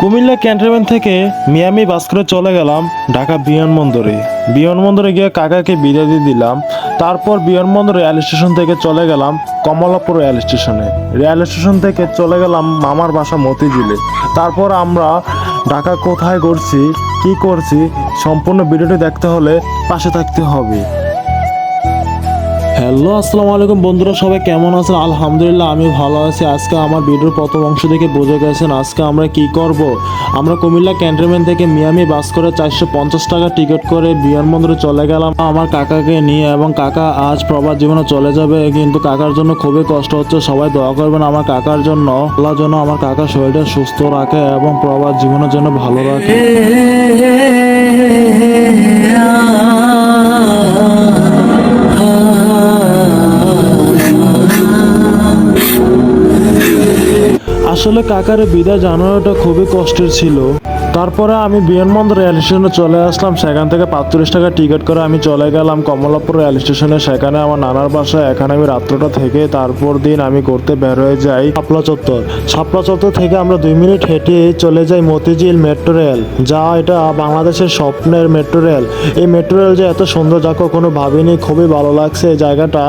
Comilla cantonment থেকে Miami bus করে চলে গেলাম ঢাকা বিমানবন্দরে বিমানবন্দরে গিয়ে কাকাকে বিদায় দিয়ে দিলাম। তারপর বিমানবন্দর রেল স্টেশন থেকে চলে গেলাম কমলাপুর রেল স্টেশনে। রেল স্টেশন থেকে চলে গেলাম মামার বাসা মতিঝিলে। তারপর আমরা ঢাকা কোথায় করছি, কি করছি, সম্পূর্ণ ভিডিওটি দেখতে হলে পাশে থাকতে হবে। হ্যালো আসসালামু আলাইকুম বন্ধুরা সবাই কেমন আছেন আলহামদুলিল্লাহ আমি ভালো আছি আজকে আমার ভিডিওর প্রথম অংশ থেকে বুঝে গেছেন আজকে আমরা কি করব আমরা কুমিল্লা ক্যান্টনমেন্ট থেকে মিয়ামি বাস করে চারশো পঞ্চাশ টাকা টিকিট করে বিমানবন্দরে চলে গেলাম আমার কাকাকে নিয়ে এবং কাকা আজ প্রবাস জীবনে চলে যাবে কিন্তু কাকার জন্য খুবই কষ্ট হচ্ছে সবাই দোয়া করবেন আমার কাকার জন্য আল্লাহ জন্য আমার কাকার শরীরটা সুস্থ রাখে এবং প্রবাস জীবনের জন্য ভালো রাখে আসলে কাকারে বিদায় জানানোটা খুবই কষ্টের ছিল। তারপরে আমি বিমানবন্দর রেল স্টেশনে চলে আসলাম। সেখান থেকে পাঁচচল্লিশ টাকা টিকিট করে আমি চলে গেলাম কমলাপুর রেল স্টেশনে। সেখানে আমার নানার বাসায় এখানে আমি রাত্রটা থেকে তারপর দিন আমি করতে বের হয়ে যাই শাপলা চত্বর। শাপলা চত্বর থেকে আমরা দুই মিনিট হেঁটে চলে যাই মতিঝিল মেট্রো রেল, যা এটা বাংলাদেশের স্বপ্নের মেট্রো রেল। এই মেট্রো রেল যে এত সুন্দর, যা কখনো ভাবিনি, খুবই ভালো লাগছে এই জায়গাটা।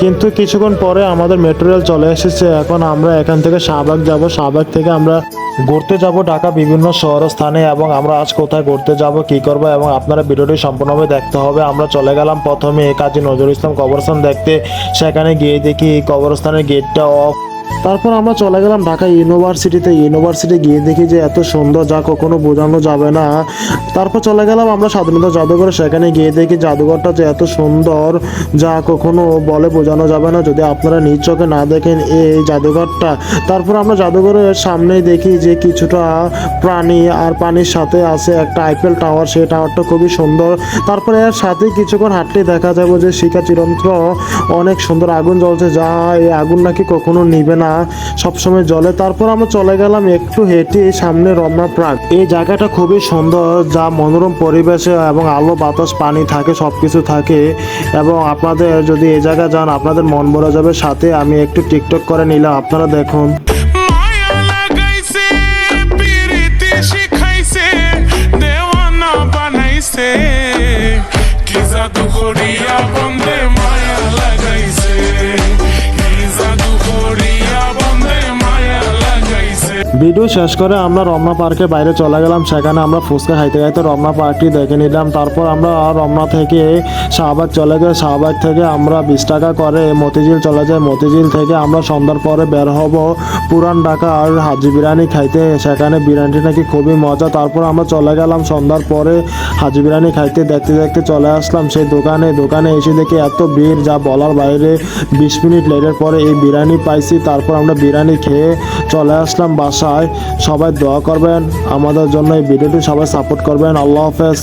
কিন্তু কিছুক্ষণ পরে আমাদের মেট্রো রেল চলে এসেছে। এখন আমরা এখান থেকে শাহবাগ যাব। শাহবাগ থেকে আমরা ঘুরতে যাব ঢাকা বিভিন্ন শহর স্থানে। এবং আমরা আজ কোথায় ঘুরতে যাব, কি করব এবং আপনারা ভিডিওটি সম্পূর্ণভাবে দেখতে হবে। আমরা চলে গেলাম প্রথমে কাজী নজরুল ইসলাম কবরস্থান দেখতে। সেখানে গিয়ে দেখি কবরস্থানের গেটটা অফ তারপর আমরা চলে গেলাম ঢাকা ইউনিভার্সিটিতে। ইউনিভার্সিটি গিয়ে দেখি যে এত সুন্দর, যা কখনো বোঝানো যাবে না। তারপর চলে গেলাম আমরা স্বাধীনতা জাদুঘরে। সেখানে গিয়ে দেখি জাদুঘরটা যে এত সুন্দর, যা কখনো বলে বোঝানো যাবে না। যদি আপনারা নিজ চোখে না দেখেন এই জাদুঘরটা। তারপর আমরা জাদুঘরের সামনেই দেখি যে কিছুটা প্রাণী আর পানির সাথে আছে একটা আইফেল টাওয়ার। সেই টাওয়ারটা খুবই সুন্দর। তারপরে এর সাথে কিছুক্ষণ হাঁটলে দেখা যাবে যে শিকা চিরন্ত্র অনেক সুন্দর আগুন জ্বলছে। যা এই আগুন নাকি কখনো নিবে না। সবসময় জলে। তারপর আমরা চলে গেলাম একটু হেঁটে সামনে রমনা প্রাণ। এই জায়গাটা খুবই সুন্দর, যা মনোরম পরিবেশে এবং আলো, বাতাস, পানি থাকে সব কিছু থাকে। এবং আপনাদের যদি এই জায়গা যান, আপনাদের মন ভরা যাবে। সাথে আমি একটু টিকটক করে নিলাম। আপনারা দেখুন। ভিডিও শেষ করে আমরা রমনা পার্কের বাইরে চলে গেলাম। সেখানে আমরা ফুচকা খাইতে খাইতে রমনা পার্কটি দেখে নিলাম। তারপর আমরা রমনা থেকে শাহবাগ চলে যাই। শাহবাগ থেকে আমরা বিশ টাকা করে মতিঝিল চলে যাই। মতিঝিল থেকে আমরা সন্ধ্যার পরে বের হব পুরান ঢাকা আর হাজি বিরিয়ানি খাইতে। সেখানে বিরিয়ানিটি নাকি খুবই মজা। তারপর আমরা চলে গেলাম সন্ধ্যার পরে হাজি বিরিয়ানি খাইতে দেখতে দেখতে চলে আসলাম সেই দোকানে। দোকানে এসে দেখি এত ভিড়, যা বলার বাইরে বিশ মিনিট লেটের পরে এই বিরিয়ানি পাইছি। তারপর আমরা বিরিয়ানি খেয়ে চলে আসলাম বাসায় সবাই দোয়া করবেন। আমাদের জন্য এই ভিডিওটি সবাই সাপোর্ট করবেন। আল্লাহ হাফেজ।